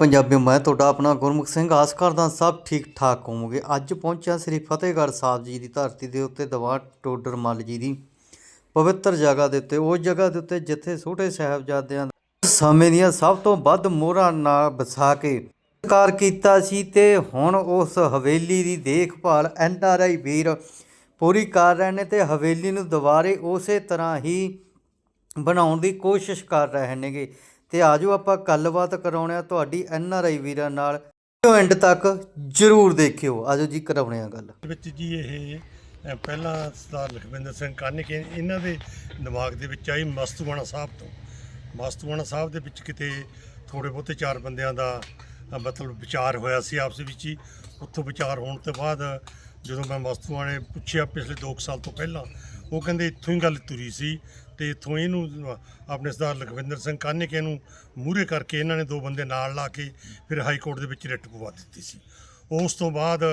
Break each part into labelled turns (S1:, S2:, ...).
S1: ਪੰਜਾਬੀ ਮੈਂ ਤੁਹਾਡਾ ਆਪਣਾ ਗੁਰਮੁਖ ਸਿੰਘ, ਆਸ ਕਰਦਾ ਸਭ ਠੀਕ ਠਾਕ ਹੋਵੋਗੇ। ਅੱਜ ਪਹੁੰਚਿਆ ਸ੍ਰੀ ਫਤਿਹਗੜ੍ਹ ਸਾਹਿਬ ਜੀ ਦੀ ਧਰਤੀ ਦੇ ਉੱਤੇ ਦਵਾ ਟੋਡਰ ਮੱਲ ਜੀ ਦੀ ਪਵਿੱਤਰ ਜਗ੍ਹਾ ਦੇ ਉੱਤੇ। ਉਸ ਜਗ੍ਹਾ ਦੇ ਉੱਤੇ ਜਿੱਥੇ ਛੋਟੇ ਸਾਹਿਬਜ਼ਾਦਿਆਂ ਸਮੇਂ ਦੀਆਂ ਸਭ ਤੋਂ ਵੱਧ ਮੋਹਰਾਂ ਨਾਲ ਵਸਾ ਕੇ ਕਾਰ ਕੀਤਾ ਸੀ ਤੇ ਹੁਣ ਉਸ ਹਵੇਲੀ ਦੀ ਦੇਖਭਾਲ ਐਨ ਆਰ ਆਈ ਵੀਰ ਪੂਰੀ ਕਰ ਰਹੇ ਨੇ ਤੇ ਹਵੇਲੀ ਨੂੰ ਦੁਬਾਰੇ ਉਸੇ ਤਰ੍ਹਾਂ ਹੀ ਬਣਾਉਣ ਦੀ ਕੋਸ਼ਿਸ਼ ਕਰ ਰਹੇ ਨੇਗੇ। ਤੇ ਆਜੋ ਆਪਾਂ ਗੱਲਬਾਤ ਕਰਾਉਣੇ ਆ ਤੁਹਾਡੀ ਐਨ ਆਰ ਆਈ ਵੀਰਾਂ ਨਾਲ। ਵੀਡੀਓ ਐਂਡ ਤੱਕ ਜਰੂਰ ਦੇਖਿਓ। ਆਜੋ ਜੀ, ਕਰਾਉਣੇ ਆ ਗੱਲ।
S2: ਵਿੱਚ ਜੀ ਇਹ ਪਹਿਲਾਂ ਸਰਦਾਰ ਲਖਵਿੰਦਰ ਸਿੰਘ ਕਾਨੇਕੇ ਇਹਨਾਂ ਦੇ ਦਿਮਾਗ ਦੇ ਵਿੱਚ ਆਈ ਮਸਤੂਆਣਾ ਸਾਹਿਬ ਤੋਂ। ਮਸਤੂਆਣਾ ਸਾਹਿਬ ਦੇ ਵਿੱਚ ਕਿਤੇ ਥੋੜੇ ਬਹੁਤੇ ਚਾਰ ਬੰਦਿਆਂ ਦਾ ਮਤਲਬ ਵਿਚਾਰ ਹੋਇਆ ਸੀ ਆਪਸ ਵਿੱਚ ਹੀ। ਉੱਥੋਂ ਵਿਚਾਰ ਹੋਣ ਤੋਂ ਬਾਅਦ ਜਦੋਂ ਮੈਂ ਮਸਤੂਆਣੇ ਪੁੱਛਿਆ ਪਿਛਲੇ 2 ਸਾਲ ਤੋਂ ਪਹਿਲਾਂ, ਉਹ ਕਹਿੰਦੇ ਇੱਥੋਂ ਹੀ ਗੱਲ ਤੁਰੀ ਸੀ। ਤੇ ਇੱਥੋਂ ਇਹਨੂੰ ਆਪਣੇ ਸਰਦਾਰ ਲਖਵਿੰਦਰ ਸਿੰਘ ਕਾਨੇਕੇ ਨੂੰ ਮੂਹਰੇ ਕਰਕੇ ਇਹਨਾਂ ਨੇ ਦੋ ਬੰਦੇ ਨਾਲ ਲਾ ਕੇ ਫਿਰ ਹਾਈ ਕੋਰਟ ਦੇ ਵਿੱਚ ਰਿਟ ਪਵਾ ਦਿੱਤੀ ਸੀ। ਉਸ ਤੋਂ ਬਾਅਦ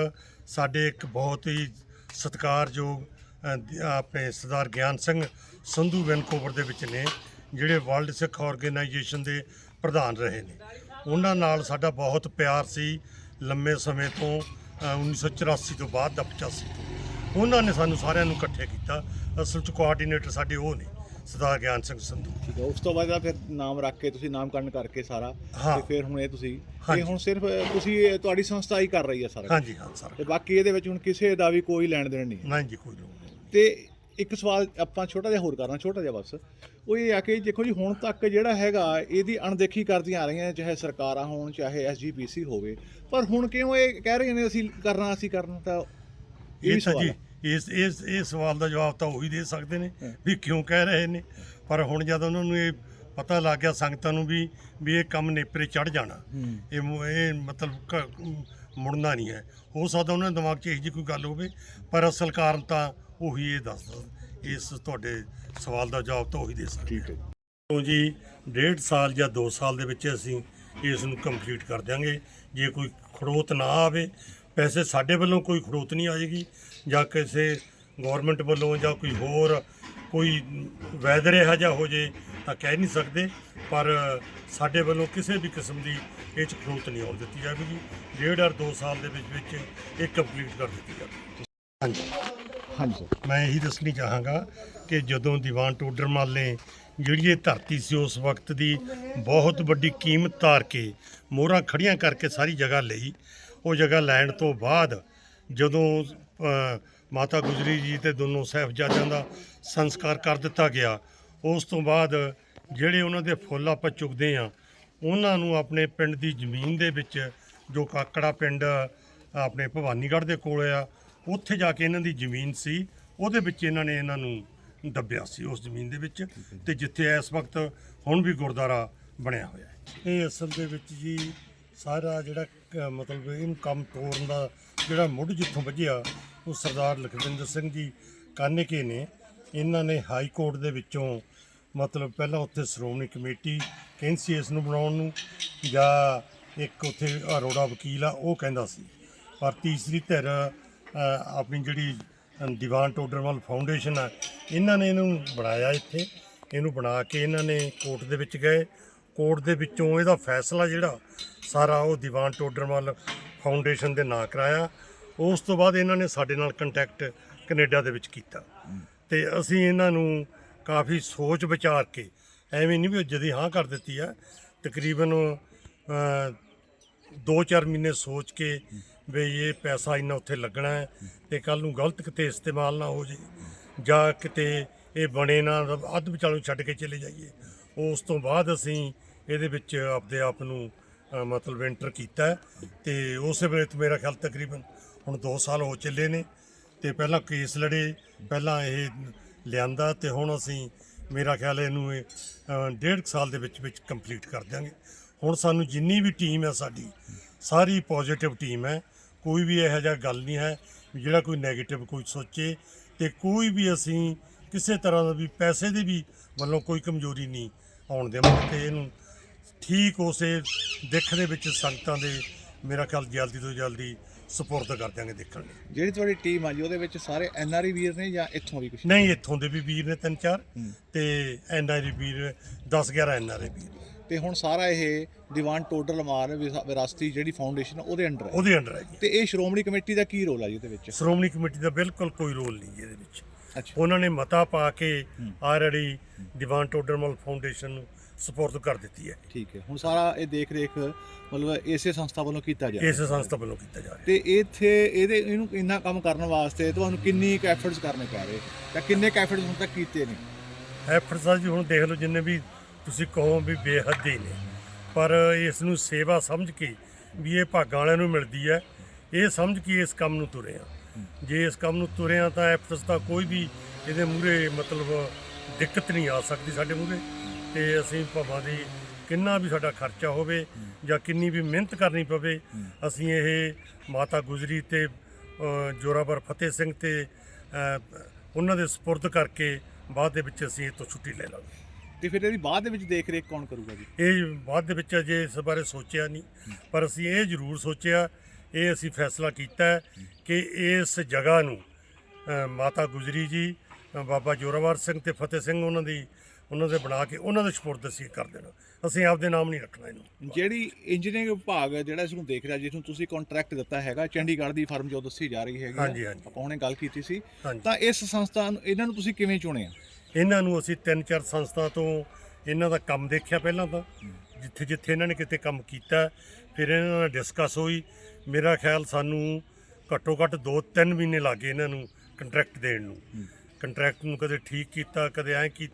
S2: ਸਾਡੇ ਇੱਕ ਬਹੁਤ ਹੀ ਸਤਿਕਾਰਯੋਗ ਆਪਣੇ ਸਰਦਾਰ ਗਿਆਨ ਸਿੰਘ ਸੰਧੂ ਵੈਨਕੂਵਰ ਦੇ ਵਿੱਚ ਨੇ ਜਿਹੜੇ ਵਰਲਡ ਸਿੱਖ ਆਰਗੇਨਾਈਜੇਸ਼ਨ ਦੇ ਪ੍ਰਧਾਨ ਰਹੇ ਨੇ। ਉਹਨਾਂ ਨਾਲ ਸਾਡਾ ਬਹੁਤ ਪਿਆਰ ਸੀ ਲੰਮੇ ਸਮੇਂ ਤੋਂ ਅ, 1984 ਤੋਂ ਬਾਅਦ ਦਾ 85 ਤੋਂ। ਉਹਨਾਂ ਨੇ ਸਾਨੂੰ ਸਾਰਿਆਂ ਨੂੰ ਇਕੱਠੇ ਕੀਤਾ। ਅਸਲ 'ਚ ਕੋਆਰਡੀਨੇਟਰ ਸਾਡੇ ਉਹ ਨੇ। ਸਰਦਾਰ ਗਿਆਨ ਸਿੰਘ ਸੰਧੂ।
S3: ਠੀਕ ਹੈ ਉਸ ਤੋਂ ਬਾਅਦ ਫਿਰ ਨਾਮ ਰੱਖ ਕੇ ਤੁਸੀਂ ਨਾਮਕਰਨ ਕਰਕੇ ਸਾਰਾ
S2: ਹਾਂ।
S3: ਤੇ ਫਿਰ ਹੁਣ ਇਹ ਤੁਸੀਂ
S2: ਹਾਂਜੀ।
S3: ਇਹ ਹੁਣ ਸਿਰਫ ਤੁਸੀਂ ਇਹ ਤੁਹਾਡੀ ਸੰਸਥਾ ਹੀ ਕਰ ਰਹੀ ਹੈ ਸਾਰਾ।
S2: ਹਾਂਜੀ ਹਾਂ ਸਰ।
S3: ਤੇ ਬਾਕੀ ਇਹਦੇ ਵਿੱਚ ਹੁਣ ਕਿਸੇ ਦਾ ਵੀ ਕੋਈ ਲੈਣ ਦੇਣ ਨਹੀਂ ਹੈ।
S2: ਨਹੀਂ ਜੀ ਕੋਈ ਲੋੜ ਨਹੀਂ।
S3: ਤੇ ਇੱਕ ਸਵਾਲ ਆਪਾਂ ਛੋਟਾ ਜਿਹਾ ਹੋਰ ਕਰਨਾ ਛੋਟਾ ਜਿਹਾ ਬਸ। ਉਹ ਇਹ ਆ ਕਿ ਦੇਖੋ ਜੀ ਹੁਣ ਤੱਕ ਜਿਹੜਾ ਹੈਗਾ ਇਹਦੀ ਅਣਦੇਖੀ ਕਰਦੀਆਂ ਆ ਰਹੀਆਂ ਚਾਹੇ ਸਰਕਾਰਾਂ ਹੋਣ ਚਾਹੇ ਐਸਜੀਪੀਸੀ ਹੋਵੇ। ਪਰ ਹੁਣ ਕਿਉਂ ਇਹ ਕਹਿ ਰਹੀਆਂ ਨੇ ਅਸੀਂ ਕਰਨਾ ਅਸੀਂ ਕਰਨਾ ਤਾਂ ਇਹ ਵੀ
S2: ਇਹ ਤਾਂ
S3: ਸਵਾਲ
S2: ਜੀ
S3: ਹੈ।
S2: ਇਸ ਇਸ ਇਹ ਸਵਾਲ ਦਾ ਜਵਾਬ ਤਾਂ ਉਹੀ ਦੇ ਸਕਦੇ ਨੇ। ਵੀ ਕਿਉਂ ਕਹਿ ਰਹੇ ਨੇ। ਪਰ ਹੁਣ ਜਦ ਉਹਨਾਂ ਨੂੰ ਇਹ ਪਤਾ ਲੱਗ ਗਿਆ ਸੰਗਤਾਂ ਨੂੰ ਵੀ ਵੀ ਇਹ ਕੰਮ ਨੇਪਰੇ ਚੜ ਜਾਣਾ। ਇਹ ਇਹ ਮਤਲਬ ਮੁੜਨਾ ਨਹੀਂ ਹੈ। ਹੋ ਸਕਦਾ ਉਹਨਾਂ ਦੇ ਦਿਮਾਗ 'ਚ ਇਹੋ ਜਿਹੀ ਕੋਈ ਗੱਲ ਹੋਵੇ ਪਰ ਅਸਲ ਕਾਰਨ ਤਾਂ ਉਹੀ ਇਹ ਦੱਸਦਾ ਇਸ ਤੁਹਾਡੇ ਸਵਾਲ ਦਾ ਜਵਾਬ ਤਾਂ ਉਹੀ ਦੇ ਸਕਦੇ
S3: ਠੀਕ ਹੈ ਜੀ।
S2: ਜੀ ਡੇਢ ਸਾਲ ਜਾਂ 2 ਸਾਲ ਦੇ ਵਿੱਚ ਅਸੀਂ ਇਸ ਨੂੰ ਕੰਪਲੀਟ ਕਰ ਦਿਆਂਗੇ। ਜੇ ਕੋਈ ਖੜੋਤ ਨਾ ਆਵੇ ਪੈਸੇ ਸਾਡੇ ਵੱਲੋਂ ਕੋਈ ਖੜੋਤ ਨਹੀਂ ਆਏਗੀ। ਜਾਂ ਕਿਸੇ ਗਵਰਨਮੈਂਟ ਵੱਲੋਂ ਜਾਂ ਕੋਈ ਹੋਰ ਕੋਈ ਵੈਦਰ ਇਹੋ ਜਿਹਾ ਹੋ ਜੇ ਤਾਂ ਕਹਿ ਨਹੀਂ ਸਕਦੇ ਪਰ ਸਾਡੇ ਵੱਲੋਂ ਕਿਸੇ ਵੀ ਕਿਸਮ ਦੀ ਇਹ 'ਚ ਖੜੋਤ ਨਹੀਂ ਆਉਣ ਦਿੱਤੀ ਜਾਵੇਗੀ। ਡੇਢ ਔਰ 2 ਸਾਲ ਦੇ ਵਿੱਚ ਵਿੱਚ ਇਹ ਕੰਪਲੀਟ ਕਰ ਦਿੱਤੀ ਜਾਵੇਗੀ। ਹਾਂਜੀ।
S3: ਹਾਂਜੀ।
S2: ਮੈਂ ਇਹੀ ਦੱਸਣੀ ਚਾਹਾਂਗਾ ਕਿ ਜਦੋਂ ਦੀਵਾਨ ਟੋਡਰਮਲ ਨੇ ਜਿਹੜੀ ਇਹ ਧਰਤੀ ਸੀ ਉਸ ਵਕਤ ਦੀ ਬਹੁਤ ਵੱਡੀ ਕੀਮਤ ਧਾਰ ਕੇ ਮੋਹਰਾਂ ਖੜੀਆਂ ਕਰਕੇ ਸਾਰੀ ਜਗ੍ਹਾ ਲਈ ਉਹ ਜਗ੍ਹਾ ਲੈਣ ਤੋਂ ਬਾਅਦ ਜਦੋਂ ਮਾਤਾ ਗੁਜਰੀ ਜੀ ਤੇ ਦੋਨੋਂ ਸਾਹਿਬਜ਼ਾਦਿਆਂ ਦਾ ਸੰਸਕਾਰ ਕਰ ਦਿੱਤਾ ਗਿਆ। ਉਸ ਤੋਂ ਬਾਅਦ ਜਿਹੜੇ ਉਹਨਾਂ ਦੇ ਫੁੱਲ ਆਪਾਂ ਚੁਗਦੇ ਆ ਉਹਨਾਂ ਨੂੰ ਆਪਣੇ ਪਿੰਡ ਦੀ ਜ਼ਮੀਨ ਦੇ ਵਿੱਚ, ਜੋ ਕਾਕੜਾ ਪਿੰਡ ਆਪਣੇ ਭਵਾਨੀਗੜ੍ਹ ਦੇ ਕੋਲ ਆ, ਉੱਥੇ ਜਾ ਕੇ ਇਹਨਾਂ ਦੀ ਜ਼ਮੀਨ ਸੀ, ਉਹਦੇ ਵਿੱਚ ਇਹਨਾਂ ਨੇ ਇਹਨਾਂ ਨੂੰ ਦੱਬਿਆ ਸੀ ਉਸ ਜ਼ਮੀਨ ਦੇ ਵਿੱਚ ਤੇ ਜਿੱਥੇ ਇਸ ਵਕਤ ਹੁਣ ਵੀ ਗੁਰਦੁਆਰਾ ਬਣਿਆ ਹੋਇਆ ਹੈ। ਇਹ ਅਸਲ ਦੇ ਵਿੱਚ ਜੀ ਸਾਰਾ ਜਿਹੜਾ ਕ- ਮਤਲਬ ਇਹਨੂੰ ਕੰਮ ਤੋੜਨ ਦਾ ਜਿਹੜਾ ਮੁੱਢ ਜਿੱਥੋਂ ਵੱਜਿਆ ਉਹ ਸਰਦਾਰ ਲਖਵਿੰਦਰ ਸਿੰਘ ਜੀ ਕਾਨੇਕੇ ਨੇ। ਇਹਨਾਂ ਨੇ ਹਾਈ ਕੋਰਟ ਦੇ ਵਿੱਚੋਂ ਮਤਲਬ ਪਹਿਲਾਂ ਉੱਥੇ ਸ਼੍ਰੋਮਣੀ ਕਮੇਟੀ ਕਹਿੰਦੀ ਸੀ ਇਸ ਨੂੰ ਬਣਾਉਣ ਨੂੰ ਜਾਂ ਇੱਕ ਉੱਥੇ ਅਰੋੜਾ ਵਕੀਲ ਆ ਉਹ ਕਹਿੰਦਾ ਸੀ। ਪਰ ਤੀਸਰੀ ਧਿਰ ਅ, ਆਪਣੀ ਜਿਹੜੀ ਅ, ਦੀਵਾਨ ਟੋਡਰਵਾਲ ਫਾਊਂਡੇਸ਼ਨ ਆ ਇਹਨਾਂ ਨੇ ਇਹਨੂੰ ਬਣਾਇਆ ਇੱਥੇ। ਇਹਨੂੰ ਬਣਾ ਕੇ ਇਹਨਾਂ ਨੇ ਕੋਰਟ ਦੇ ਵਿੱਚ ਗਏ। ਕੋਰਟ ਦੇ ਵਿੱਚੋਂ ਇਹਦਾ ਫੈਸਲਾ ਜਿਹੜਾ ਸਾਰਾ ਉਹ ਦੀਵਾਨ ਟੋਡਰਮਲ ਫਾਊਂਡੇਸ਼ਨ ਦੇ ਨਾਂ ਕਰਾਇਆ। ਉਸ ਤੋਂ ਬਾਅਦ ਇਹਨਾਂ ਨੇ ਸਾਡੇ ਨਾਲ ਕੰਟੈਕਟ ਕੈਨੇਡਾ ਦੇ ਵਿੱਚ ਕੀਤਾ। ਤੇ ਅਸੀਂ ਇਹਨਾਂ ਨੂੰ ਕਾਫੀ ਸੋਚ ਵਿਚਾਰ ਕੇ ਐਵੇਂ ਨਹੀਂ ਵੀ ਜਦੀ ਹਾਂ ਕਰ ਦਿੱਤੀ ਆ। ਤਕਰੀਬਨ ਅ, ਦੋ ਚਾਰ ਮਹੀਨੇ ਸੋਚ ਕੇ ਵੀ ਇਹ ਪੈਸਾ ਇੰਨਾ ਉੱਥੇ ਲੱਗਣਾ ਹੈ ਤੇ ਕੱਲ ਨੂੰ ਗਲਤ ਕਿਤੇ ਇਸਤੇਮਾਲ ਨਾ ਹੋ ਜੇ। ਜਾਂ ਕਿਤੇ ਇਹ ਬਣੇ ਨਾ ਅੱਧ ਵਿਚਾਲੋਂ ਛੱਡ ਕੇ ਚਲੇ ਜਾਈਏ। ਉਸ ਤੋਂ ਬਾਅਦ ਅਸੀਂ ਇਹਦੇ ਵਿੱਚ ਆਪਦੇ ਆਪ ਨੂੰ ਅ, ਮਤਲਬ ਐਂਟਰ ਕੀਤਾ ਹੈ। ਤੇ ਉਸੇ ਵੇਲੇ ਤੋਂ ਮੇਰਾ ਖਿਆਲ ਤਕਰੀਬਨ ਹੁਣ 2 ਸਾਲ ਹੋ ਚੱਲੇ ਨੇ। ਤੇ ਪਹਿਲਾਂ ਕੇਸ ਲੜੇ ਪਹਿਲਾਂ ਇਹ ਲਿਆਂਦਾ ਤੇ ਹੁਣ ਅਸੀਂ ਮੇਰਾ ਖਿਆਲ ਹੈ ਇਹਨੂੰ ਇਹ ਅ, ਡੇਢ ਕੁ ਸਾਲ ਦੇ ਵਿੱਚ ਵਿੱਚ ਕੰਪਲੀਟ ਕਰ ਦਿਆਂਗੇ। ਹੁਣ ਸਾਨੂੰ ਜਿੰਨੀ ਵੀ ਟੀਮ ਹੈ ਸਾਡੀ ਸਾਰੀ ਪੋਜ਼ਿਟਿਵ ਟੀਮ ਹੈ। ਕੋਈ ਵੀ ਇਹੋ ਜਿਹਾ ਗੱਲ ਨਹੀਂ ਹੈ ਵੀ ਜਿਹੜਾ ਕੋਈ 네ਗੇਟਿਵ ਕੋਈ ਸੋਚੇ ਤੇ ਕੋਈ ਵੀ ਅਸੀਂ ਕਿਸੇ ਤਰ੍ਹਾਂ ਦਾ ਵੀ ਪੈਸੇ ਦੀ ਵੀ ਵੱਲੋਂ ਕੋਈ ਕਮਜ਼ੋਰੀ ਨਹੀਂ ਆਉਣ ਦੇਵਾਂਗੇ ਤੇ ਇਹਨੂੰ ਠੀਕ ਉਸੇ ਦਿੱਖ ਦੇ ਵਿੱਚ ਸੰਗਤਾਂ ਦੇ ਮੇਰਾ ਖਿਆਲ ਜਲਦੀ ਤੋਂ ਜਲਦੀ ਸਪੁਰਦ ਕਰ ਦਿਆਂਗੇ ਦੇਖਣ ਲਈ।
S3: ਜਿਹੜੀ ਤੁਹਾਡੀ ਟੀਮ ਆ ਜੀ ਉਹਦੇ ਵਿੱਚ ਸਾਰੇ ਐਨਆਰਆਈ ਵੀਰ ਨੇ ਜਾਂ ਇੱਥੋਂ ਵੀ ਕੁਝ
S2: ਨਹੀਂ ਇੱਥੋਂ ਦੇ ਵੀ ਵੀਰ ਨੇ ਤਿੰਨ ਚਾਰ। ਤੇ ਐਨਆਰਈ ਵੀਰ 10 11 ਐਨਆਰਈ ਵੀਰ।
S3: ਤੇ ਹੁਣ ਸਾਰਾ ਇਹ ਦੀਵਾਨ ਟੋਡਰ ਮਾਰ ਵਿਰਾਸਤੀ ਜਿਹੜੀ ਫਾਊਂਡੇਸ਼ਨ ਉਹਦੇ ਅੰਡਰ ਹੈ।
S2: ਉਹਦੇ ਅੰਡਰ ਹੈ ਜੀ।
S3: ਤੇ ਇਹ ਸ਼੍ਰੋਮਣੀ ਕਮੇਟੀ ਦਾ ਕੀ ਰੋਲ ਹੈ ਜੀ ਇਹਦੇ ਵਿੱਚ?
S2: ਸ਼੍ਰੋਮਣੀ ਕਮੇਟੀ ਦਾ ਬਿਲਕੁਲ ਕੋਈ ਰੋਲ ਨਹੀਂ ਇਹਦੇ ਵਿੱਚ। ਉਹਨਾਂ ਨੇ ਮਤਾ ਪਾ ਕੇ ਆਲਰੇਡੀ ਦੀਵਾਨ ਟੋਡਰਮਲ ਫਾਊਂਡੇਸ਼ਨ ਨੂੰ ਸਪੋਰਟ ਕਰ ਦਿੱਤੀ ਹੈ।
S3: ਠੀਕ ਹੈ। ਹੁਣ ਸਾਰਾ ਇਹ ਦੇਖ ਰੇਖ ਮਤਲਬ ਇਸੇ ਸੰਸਥਾ ਵੱਲੋਂ ਕੀਤਾ ਜਾ ਰਿਹਾ।
S2: ਇਸ ਸੰਸਥਾ ਵੱਲੋਂ ਕੀਤਾ ਜਾ ਰਿਹਾ।
S3: ਤੇ ਇੱਥੇ ਇਹਦੇ ਇਹਨੂੰ ਇੰਨਾ ਕੰਮ ਕਰਨ ਵਾਸਤੇ ਤੁਹਾਨੂੰ ਕਿੰਨੀ ਕੁ ਐਫਰਟਸ ਕਰਨੇ ਪੈ ਰਹੇ? ਤਾਂ ਕਿੰਨੇ ਕੁ ਐਫਰਟਸ ਹੁਣ ਤੱਕ ਕੀਤੇ ਨੇ?
S2: ਐਫਰਟਸ ਆ ਜੀ ਹੁਣ ਦੇਖ ਲਓ ਜਿੰਨੇ ਵੀ ਤੁਸੀਂ ਕਹੋ ਵੀ ਬੇਹੱਦ ਹੀ ਨੇ। ਪਰ ਇਸ ਨੂੰ ਸੇਵਾ ਸਮਝ ਕੇ ਵੀ ਇਹ ਭਾਗਾਂ ਵਾਲਿਆਂ ਨੂੰ ਮਿਲਦੀ ਹੈ। ਇਹ ਸਮਝ ਕੇ ਇਸ ਕੰਮ ਨੂੰ ਤੁਰੇ ਆ ਜੇ ਇਸ ਕੰਮ ਨੂੰ ਤੁਰੇ ਆ ਤਾਂ ਐਫਰਟਸ ਦਾ ਕੋਈ ਵੀ ਇਹਦੇ ਮੂਰੇ ਮਤਲਬ ਦਿੱਕਤ ਨਹੀਂ ਆ ਸਕਦੀ ਸਾਡੇ ਮੂਰੇ ਤੇ ਅਸੀਂ ਭਾਵਾਂ ਦੀ ਕਿੰਨਾ ਵੀ ਸਾਡਾ ਖਰਚਾ ਹੋਵੇ ਜਾਂ ਕਿੰਨੀ ਵੀ ਮਿਹਨਤ ਕਰਨੀ ਪਵੇ ਅਸੀਂ ਇਹ ਮਾਤਾ ਗੁਜਰੀ ਤੇ ਜੋਰਾਵਰ ਫਤਿਹ ਸਿੰਘ ਤੇ ਉਹਨਾਂ ਦੇ ਸਪੁਰਦ ਕਰਕੇ ਬਾਅਦ ਦੇ ਵਿੱਚ ਅਸੀਂ ਇਹ ਤੋਂ ਛੁੱਟੀ ਲੈ ਲਾਂਗੇ।
S3: ਤੇ ਫਿਰ ਇਹਦੀ ਬਾਅਦ ਦੇ ਵਿੱਚ ਦੇਖ ਰੇਖ ਕੌਣ ਕਰੂਗਾ ਜੀ?
S2: ਇਹ ਬਾਅਦ ਦੇ ਵਿੱਚ ਅਜੇ ਇਸ ਬਾਰੇ ਸੋਚਿਆ ਨਹੀਂ ਪਰ ਅਸੀਂ ਇਹ ਜ਼ਰੂਰ ਸੋਚਿਆ ਇਹ ਅਸੀਂ ਫੈਸਲਾ ਕੀਤਾ ਕਿ ਇਸ ਜਗ੍ਹਾ ਨੂੰ ਮਾਤਾ ਗੁਜਰੀ ਜੀ ਬਾਬਾ ਜੋਰਾਵਰ ਸਿੰਘ ਤੇ ਫਤਿਹ ਸਿੰਘ ਉਹਨਾਂ ਦੀ ਉਹਨਾਂ ਦੇ ਬਣਾ ਕੇ ਉਹਨਾਂ ਦੇ ਸਪੁਰਦ ਅਸੀਂ ਕਰ ਦੇਣਾ। ਅਸੀਂ ਆਪਦੇ ਨਾਮ ਨਹੀਂ ਰੱਖਣਾ ਇਹਨੂੰ।
S3: ਜਿਹੜੀ ਇੰਜੀਨੀਅਰਿੰਗ ਵਿਭਾਗ ਹੈ ਜਿਹੜਾ ਇਸ ਨੂੰ ਦੇਖ ਰਿਹਾ ਜਿਸ ਨੂੰ ਤੁਸੀਂ ਕੰਟਰੈਕਟ ਦਿੱਤਾ ਹੈਗਾ ਚੰਡੀਗੜ੍ਹ ਦੀ ਫਰਮ ਜੋ ਦੱਸੀ ਜਾ ਰਹੀ ਹੈਗੀ ਆ।
S2: ਹਾਂਜੀ, ਹਾਂਜੀ।
S3: ਆਪਾਂ ਹੁਣੇ ਗੱਲ ਕੀਤੀ ਸੀ। ਤਾਂ ਇਸ ਸੰਸਥਾ ਨੂੰ ਇਹਨਾਂ ਨੂੰ ਤੁਸੀਂ ਕਿਵੇਂ ਚੁਣਿਆ?
S2: ਇਹਨਾਂ ਨੂੰ ਅਸੀਂ ਤਿੰਨ ਚਾਰ ਸੰਸਥਾ ਤੋਂ ਇਹਨਾਂ ਦਾ ਕੰਮ ਦੇਖਿਆ ਪਹਿਲਾਂ ਤਾਂ। ਜਿੱਥੇ ਜਿੱਥੇ ਇਹਨਾਂ ਨੇ ਕਿਤੇ ਕੰਮ ਕੀਤਾ ਫਿਰ ਇਹਨਾਂ ਨਾਲ ਡਿਸਕਸ ਹੋਈ। ਮੇਰਾ ਖਿਆਲ ਸਾਨੂੰ ਘੱਟੋ ਘੱਟ 2-3 ਮਹੀਨੇ ਲੱਗੇ ਇਹਨਾਂ ਨੂੰ ਕੰਟਰੈਕਟ ਦੇਣ ਨੂੰ। ਕੰਟਰੈਕਟ ਨੂੰ ਕਦੇ ਠੀਕ ਕੀਤਾ ਕਦੇ ਐਂ ਕੀ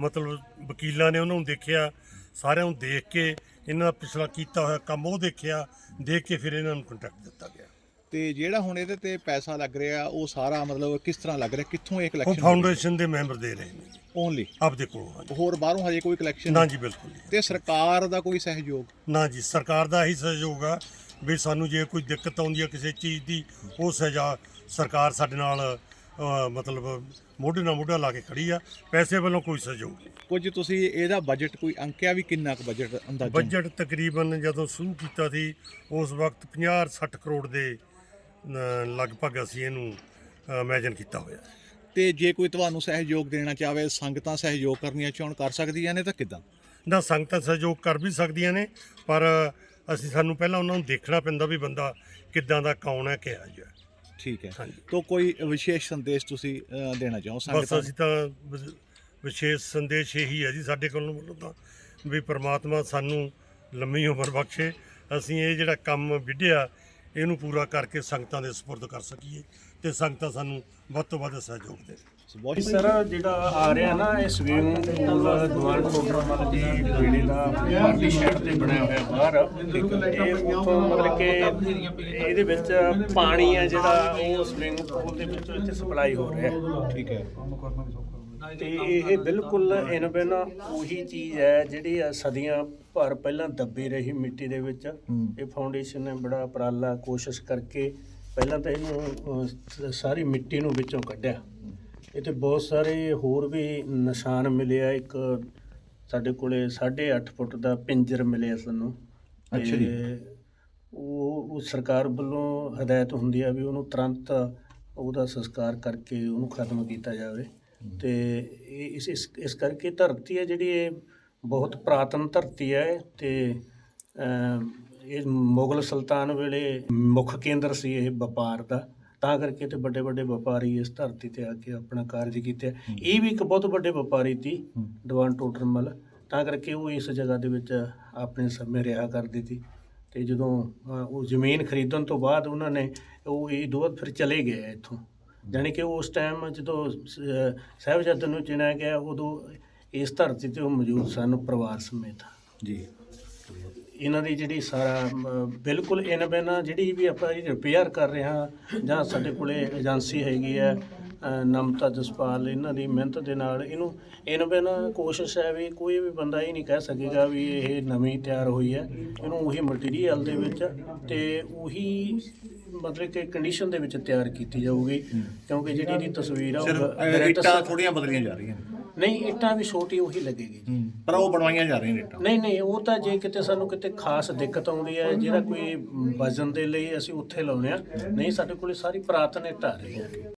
S2: ਮਤਲਬ ਵਕੀਲਾਂ ਨੇ ਉਹਨਾਂ ਨੂੰ ਦੇਖਿਆ ਸਾਰਿਆਂ ਨੂੰ ਦੇਖ ਕੇ ਇਹਨਾਂ ਦਾ ਪਿਛਲਾ ਕੀਤਾ ਹੋਇਆ ਕੰਮ ਉਹ ਦੇਖਿਆ ਦੇਖ ਕੇ ਫਿਰ ਇਹਨਾਂ ਨੂੰ ਕੰਟਰੈਕਟ ਦਿੱਤਾ ਗਿਆ।
S3: ਤੇ ਜਿਹੜਾ ਹੁਣ ਇਹਦੇ ਤੇ ਪੈਸਾ ਲੱਗ ਰਿਹਾ ਉਹ ਸਾਰਾ ਮਤਲਬ ਕਿਸ ਤਰ੍ਹਾਂ ਲੱਗ ਰਿਹਾ? ਕਿੱਥੋਂ ਇਹ
S2: ਉਹ
S3: ਕਲੈਕਸ਼ਨ
S2: ਫਾਊਂਡੇਸ਼ਨ ਦੇ ਮੈਂਬਰ ਦੇ ਰਹੇ ਨੇ
S3: ਓਨਲੀ
S2: ਆਪਦੇ ਕੋਲੋਂ ਹਾਂਜੀ।
S3: ਹੋਰ ਬਾਹਰੋਂ ਹਜੇ ਕੋਈ ਕਲੈਕਸ਼ਨ
S2: ਨਾ ਜੀ ਬਿਲਕੁਲ ਨਹੀਂ।
S3: ਤੇ ਸਰਕਾਰ ਦਾ ਕੋਈ ਸਹਿਯੋਗ?
S2: ਨਾ ਜੀ ਸਰਕਾਰ ਦਾ ਹੀ ਸਹਿਯੋਗ ਆ ਵੀ ਸਾਨੂੰ ਜੇ ਕੋਈ ਦਿੱਕਤ ਆਉਂਦੀ ਹੈ ਕਿਸੇ ਚੀਜ਼ ਦੀ ਉਹ ਸਜ਼ਾ ਸਰਕਾਰ ਸਾਡੇ ਨਾਲ ਮਤਲਬ ਮੋਢੇ ਨਾਲ ਮੋਢਾ ਲਾ ਕੇ ਖੜੀ ਆ ਪੈਸੇ ਵੱਲੋਂ ਕੋਈ ਸਹਿਯੋਗ ਨਹੀਂ।
S3: ਕੁਝ ਤੁਸੀਂ ਇਹਦਾ ਬਜਟ ਕੋਈ ਅੰਕਿਆ ਵੀ ਕਿੰਨਾ ਕੁ ਬਜਟ ਅੰਦਾਜ਼ਾ?
S2: ਬਜਟ ਤਕਰੀਬਨ ਜਦੋਂ ਸ਼ੁਰੂ ਕੀਤਾ ਸੀ ਉਸ ਵਕਤ 50 60 ਕਰੋੜ ਦੇ ਅ, ਲਗਭਗ ਅਸੀਂ ਇਹਨੂੰ ਇਮੇਜਿਨ ਕੀਤਾ ਹੋਇਆ।
S3: ਤੇ ਜੇ ਕੋਈ ਤੁਹਾਨੂੰ ਸਹਿਯੋਗ ਦੇਣਾ ਚਾਹਵੇ ਸੰਗਤਾਂ ਸਹਿਯੋਗ ਕਰਨੀਆਂ ਚਾਹਣ ਕਰ ਸਕਦੀਆਂ ਨੇ ਤਾਂ ਕਿਦਾਂ?
S2: ਨਾ ਸੰਗਤਾਂ ਸਹਿਯੋਗ ਕਰ ਵੀ ਸਕਦੀਆਂ ਨੇ ਪਰ ਅਸੀਂ ਸਾਨੂੰ ਪਹਿਲਾਂ ਉਹਨਾਂ ਨੂੰ ਦੇਖਣਾ ਪੈਂਦਾ ਵੀ ਬੰਦਾ ਕਿੱਦਾਂ ਦਾ ਕੌਣ ਹੈ ਕਿਹਾ ਜਿਹਾ
S3: ਠੀਕ ਹੈ।
S2: ਹਾਂਜੀ।
S3: ਤਾਂ ਕੋਈ ਵਿਸ਼ੇਸ਼ ਸੰਦੇਸ਼ ਤੁਸੀਂ ਅ, ਦੇਣਾ ਚਾਹੋ
S2: ਬਸ
S3: ਸੰਗਤਾਂ
S2: ਅਸੀਂ ਤਾਂ ਵਿ- ਵਿਸ਼ੇਸ਼ ਸੰਦੇਸ਼ ਇਹੀ ਹੈ ਜੀ ਸਾਡੇ ਕੋਲੋਂ ਵੱਲੋਂ ਤਾਂ ਵੀ ਪ੍ਰਮਾਤਮਾ ਸਾਨੂੰ ਲੰਮੀ ਉਮਰ ਬਖਸ਼ੇ। ਅਸੀਂ ਇਹ ਜਿਹੜਾ ਕੰਮ ਵਿੱਢਿਆ ਇਹਨੂੰ ਪੂਰਾ ਕਰਕੇ ਸੰਗਤਾਂ ਦੇ ਸਪੁਰਦ ਕਰ ਸਕੀਏ ਤੇ ਸੰਗਤਾਂ ਸਾਨੂੰ ਵੱਧ ਤੋਂ ਵੱਧ ਸਹਿਯੋਗ ਦੇਣ।
S4: ਸਰ ਜਿਹੜਾ ਆ ਰਿਹਾ ਨਾ ਇਹ ਸਵਿਮਿੰਗ ਪੂਲ ਦੀਵਾਨ ਕੋਟਰਾਮਲ ਦੀ ਬੇੜੇ ਦਾ ਪਾਰਟੀ ਸ਼ੈਡ ਤੇ ਬਣਿਆ ਹੋਇਆ ਬਾਹਰ ਇਹ ਉੱਥੋਂ ਮਤਲਬ ਕਿ ਇਹਦੇ ਵਿੱਚ ਪਾਣੀ ਆ ਜਿਹੜਾ ਉਹ ਸਵਿਮਿੰਗ ਪੂਲ ਦੇ ਵਿੱਚੋਂ ਇੱਥੇ ਸਪਲਾਈ ਹੋ ਰਿਹਾ
S3: ਠੀਕ ਹੈ।
S4: ਤੇ ਇਹ ਬਿਲਕੁਲ ਇਨ ਬਿਨ ਉਹੀ ਚੀਜ਼ ਹੈ ਜਿਹੜੀ ਆ ਸਦੀਆਂ ਭਰ ਪਹਿਲਾਂ ਦੱਬੀ ਰਹੀ ਮਿੱਟੀ ਦੇ ਵਿੱਚ। ਇਹ ਫਾਊਂਡੇਸ਼ਨ ਨੇ ਬੜਾ ਉਪਰਾਲਾ ਕੋਸ਼ਿਸ਼ ਕਰਕੇ ਪਹਿਲਾਂ ਤਾਂ ਇਹਨੂੰ ਅਹ, ਸਾਰੀ ਮਿੱਟੀ ਨੂੰ ਵਿੱਚੋਂ ਕੱਢਿਆ। ਇੱਥੇ ਬਹੁਤ ਸਾਰੇ ਹੋਰ ਵੀ ਨਿਸ਼ਾਨ ਮਿਲੇ ਆ। ਇੱਕ ਸਾਡੇ ਕੋਲੇ 8.5 ਫੁੱਟ ਦਾ ਪਿੰਜਰ ਮਿਲਿਆ ਸਾਨੂੰ।
S3: ਅੱਛਾ ਜੀ।
S4: ਤੇ ਉਹ ਉਹ ਸਰਕਾਰ ਵੱਲੋਂ ਹਦਾਇਤ ਹੁੰਦੀ ਆ ਵੀ ਉਹਨੂੰ ਤੁਰੰਤ ਉਹਦਾ ਸੰਸਕਾਰ ਕਰਕੇ ਉਹਨੂੰ ਖਤਮ ਕੀਤਾ ਜਾਵੇ। ਤੇ ਇਹ ਇਸ ਇਸ ਇਸ ਕਰਕੇ ਧਰਤੀ ਹੈ ਜਿਹੜੀ ਇਹ ਬਹੁਤ ਪ੍ਰਾਤਨ ਧਰਤੀ ਹੈ ਤੇ ਇਹ ਮੁਗਲ ਸੁਲਤਾਨ ਵੇਲੇ ਮੁੱਖ ਕੇਂਦਰ ਸੀ ਇਹ ਵਪਾਰ ਦਾ। ਤਾਂ ਕਰਕੇ ਤੇ ਵੱਡੇ ਵੱਡੇ ਵਪਾਰੀ ਇਸ ਧਰਤੀ ਤੇ ਆ ਕੇ ਆਪਣਾ ਕਾਰਜ ਕੀਤੇ ਇਹ ਵੀ ਇੱਕ ਬਹੁਤ ਵੱਡੇ ਵਪਾਰੀ ਸੀ ਦੀਵਾਨ ਟੋਡਰਮਲ ਤਾਂ ਕਰਕੇ ਉਹ ਇਸ ਜਗ੍ਹਾ ਦੇ ਵਿੱਚ ਆਪਣੇ ਸਮੇਂ ਰਿਹਾ ਕਰਦੇ ਸੀ। ਤੇ ਜਦੋਂ ਉਹ ਜ਼ਮੀਨ ਖਰੀਦਣ ਤੋਂ ਬਾਅਦ ਉਹਨਾਂ ਨੇ ਉਹ ਇਹ ਦੋ ਬਾਅਦ ਫਿਰ ਚਲੇ ਗਏ ਇੱਥੋਂ। ਜਾਣੀ ਕਿ ਉਸ ਟਾਈਮ ਜਦੋਂ ਸਾਹਿਬਜ਼ਾਦੇ ਨੂੰ ਚਿਣਿਆ ਗਿਆ ਉਦੋਂ ਇਸ ਧਰਤੀ ਤੇ ਉਹ ਮੌਜੂਦ ਸਨ ਪਰਿਵਾਰ ਸਮੇਤ।
S3: ਜੀ।
S4: ਇਹਨਾਂ ਦੀ ਜਿਹੜੀ ਸਾਰਾ ਬਿਲਕੁਲ ਇਨ ਬਿਨ ਜਿਹੜੀ ਵੀ ਆਪਾਂ ਇਹ ਰਿਪੇਅਰ ਕਰ ਰਹੇ ਹਾਂ ਜਾਂ ਸਾਡੇ ਕੋਲੇ ਏਜੰਸੀ ਹੈਗੀ ਹੈ ਅ, ਨਮਤਾ ਜਸਪਾਲ ਇਹਨਾਂ ਦੀ ਮਿਹਨਤ ਦੇ ਨਾਲ ਇਹਨੂੰ ਇਨ ਬਿਨ ਕੋਸ਼ਿਸ਼ ਹੈ ਵੀ ਕੋਈ ਵੀ ਬੰਦਾ ਇਹ ਨਹੀਂ ਕਹਿ ਸਕੇਗਾ ਵੀ ਇਹ ਨਵੀਂ ਤਿਆਰ ਹੋਈ ਹੈ। ਇਹਨੂੰ ਉਹੀ ਮਟੀਰੀਅਲ ਦੇ ਵਿੱਚ ਤੇ ਉਹੀ ਮਤਲਬ ਕਿ ਕੰਡੀਸ਼ਨ ਦੇ ਵਿੱਚ ਤਿਆਰ ਕੀਤੀ ਜਾਊਗੀ ਕਿਉਂਕਿ ਜਿਹੜੀ ਇਹਦੀ ਤਸਵੀਰ ਆ ਉਹ direct
S3: ਇੱਟਾਂ ਥੋੜੀਆਂ ਬਦਲੀਆਂ ਜਾ ਰਹੀਆਂ ਨੇ।
S4: ਨਹੀਂ ਇੱਟਾਂ ਵੀ ਛੋਟੀ ਉਹੀ ਲੱਗੇਗੀ ਜੀ।
S3: ਪਰ ਉਹ ਬਣਵਾਈਆਂ ਜਾ ਰਹੀਆਂ ਨੇ ਇੱਟਾਂ।
S4: ਨਹੀਂ ਨਹੀਂ ਉਹ ਤਾਂ ਜੇ ਕਿਤੇ ਸਾਨੂੰ ਕਿਤੇ ਖਾਸ ਦਿੱਕਤ ਆਉਂਦੀ ਹੈ ਜਿਹੜਾ ਕੋਈ ਵਜਨ ਦੇ ਲਈ ਅਸੀਂ ਉੱਥੇ ਲਾਉਨੇ ਆ ਨਹੀਂ ਸਾਡੇ ਕੋਲੇ ਸਾਰੀ ਪੁਰਾਤਨ ਇੱਟ ਆ ਰਹੀ ਹੈ